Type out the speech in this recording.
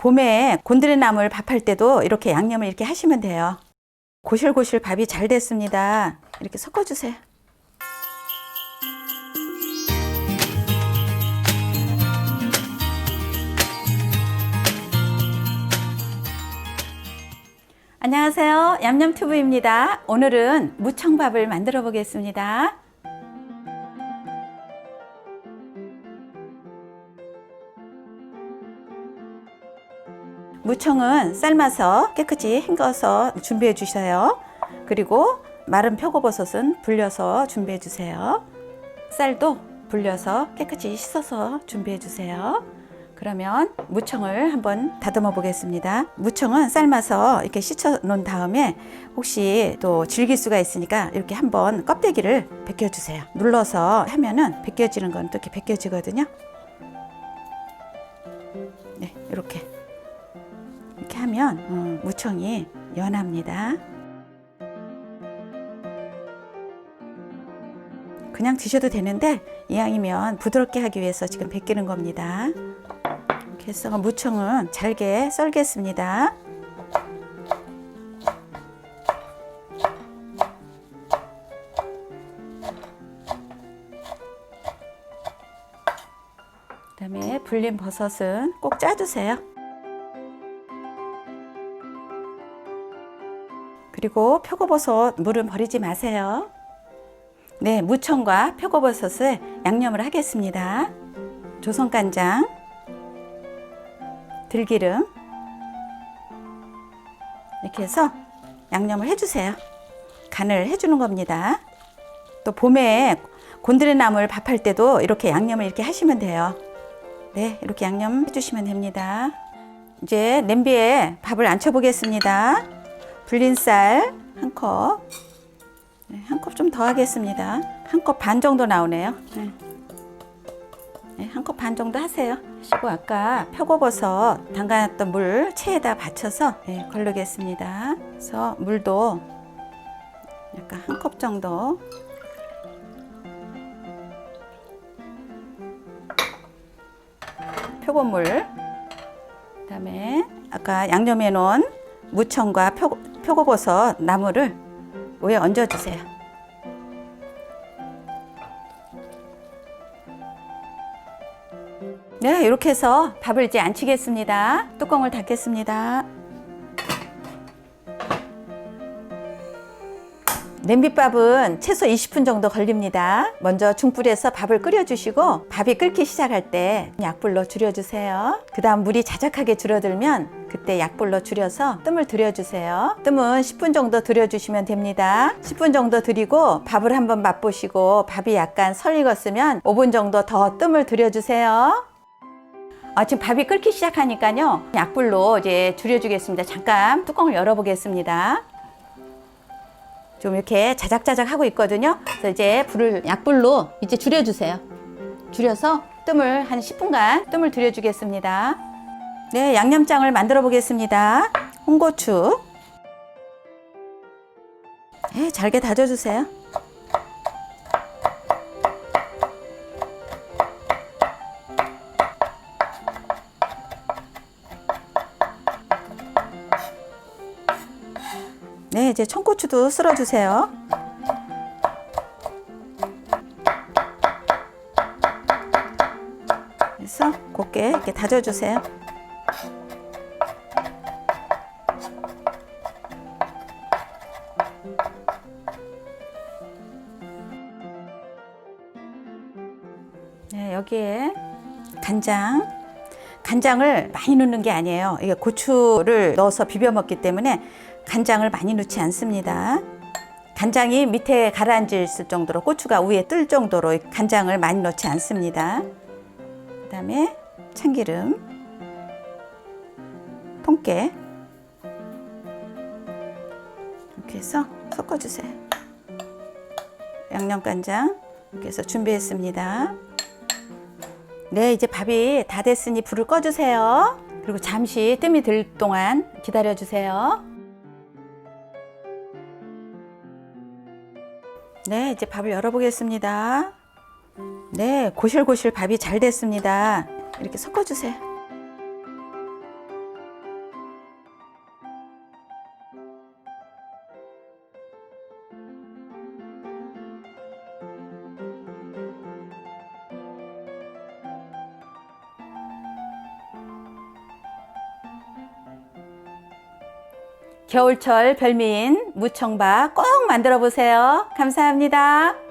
봄에 곤드레나물 밥할 때도 이렇게 양념을 이렇게 하시면 돼요. 고실고실 밥이 잘 됐습니다. 이렇게 섞어주세요. 안녕하세요. 얌얌튜브입니다. 오늘은 무청밥을 만들어 보겠습니다. 무청은 삶아서 깨끗이 헹궈서 준비해 주셔요. 그리고 마른 표고버섯은 불려서 준비해 주세요. 쌀도 불려서 깨끗이 씻어서 준비해 주세요. 그러면 무청을 한번 다듬어 보겠습니다. 무청은 삶아서 이렇게 씻어 놓은 다음에 혹시 또 질길 수가 있으니까 이렇게 한번 껍데기를 벗겨 주세요. 눌러서 하면은 벗겨지는 건 또 이렇게 벗겨지거든요. 네, 이렇게. 이렇게 하면 음, 무청이 연합니다. 그냥 드셔도 되는데 이왕이면 부드럽게 하기 위해서 지금 벗기는 겁니다. 이렇게 해서 무청은 잘게 썰겠습니다. 그다음에 불린 버섯은 꼭 짜주세요. 그리고 표고버섯 물은 버리지 마세요. 네, 무청과 표고버섯을 양념을 하겠습니다. 조선간장, 들기름 이렇게 해서 양념을 해주세요. 간을 해주는 겁니다. 또 봄에 곤드레나물 밥할 때도 이렇게 양념을 이렇게 하시면 돼요. 네, 이렇게 양념 해주시면 됩니다. 이제 냄비에 밥을 앉혀 보겠습니다. 불린 쌀 한 컵. 네, 한컵 좀 더 하겠습니다. 한 컵 반 정도 나오네요. 네. 네, 한컵 반 정도 하세요. 하시고 아까 표고버섯 담가놨던 물 체에다 받쳐서 네, 걸르겠습니다. 그래서 물도 약간 한 컵 정도. 표고물. 그다음에 아까 양념해 놓은 무청과 표, 표고버섯 나물을 위에 얹어주세요. 네, 이렇게 해서 밥을 이제 안 치겠습니다. 뚜껑을 닫겠습니다. 냄비밥은 최소 20분 정도 걸립니다. 먼저 중불에서 밥을 끓여주시고 밥이 끓기 시작할 때 약불로 줄여주세요. 그 다음 물이 자작하게 줄어들면 그때 약불로 줄여서 뜸을 들여주세요. 뜸은 10분 정도 들여주시면 됩니다. 10분 정도 들이고 밥을 한번 맛보시고 밥이 약간 설 익었으면 5분 정도 더 뜸을 들여주세요. 아, 지금 밥이 끓기 시작하니까요. 약불로 이제 줄여주겠습니다. 잠깐 뚜껑을 열어보겠습니다. 좀 이렇게 자작자작 하고 있거든요. 그래서 이제 불을 약불로 이제 줄여주세요. 줄여서 뜸을 한 10분간 뜸을 들여주겠습니다. 네, 양념장을 만들어 보겠습니다. 홍고추. 네, 잘게 다져주세요. 네, 이제 청고추도 쓸어주세요. 그래서 곱게 이렇게 다져주세요. 네, 여기에 간장. 간장을 많이 넣는 게 아니에요. 이게 고추를 넣어서 비벼 먹기 때문에 간장을 많이 넣지 않습니다. 간장이 밑에 가라앉을 정도로 고추가 위에 뜰 정도로 간장을 많이 넣지 않습니다. 그 다음에 참기름, 통깨 이렇게 해서 섞어주세요. 양념간장 이렇게 해서 준비했습니다. 네, 이제 밥이 다 됐으니 불을 꺼주세요. 그리고 잠시 뜸이 들 동안 기다려주세요. 네, 이제 밥을 열어보겠습니다. 네, 고실고실 밥이 잘 됐습니다. 이렇게 섞어주세요. 겨울철 별미인 무청밥 꼭 만들어 보세요. 감사합니다.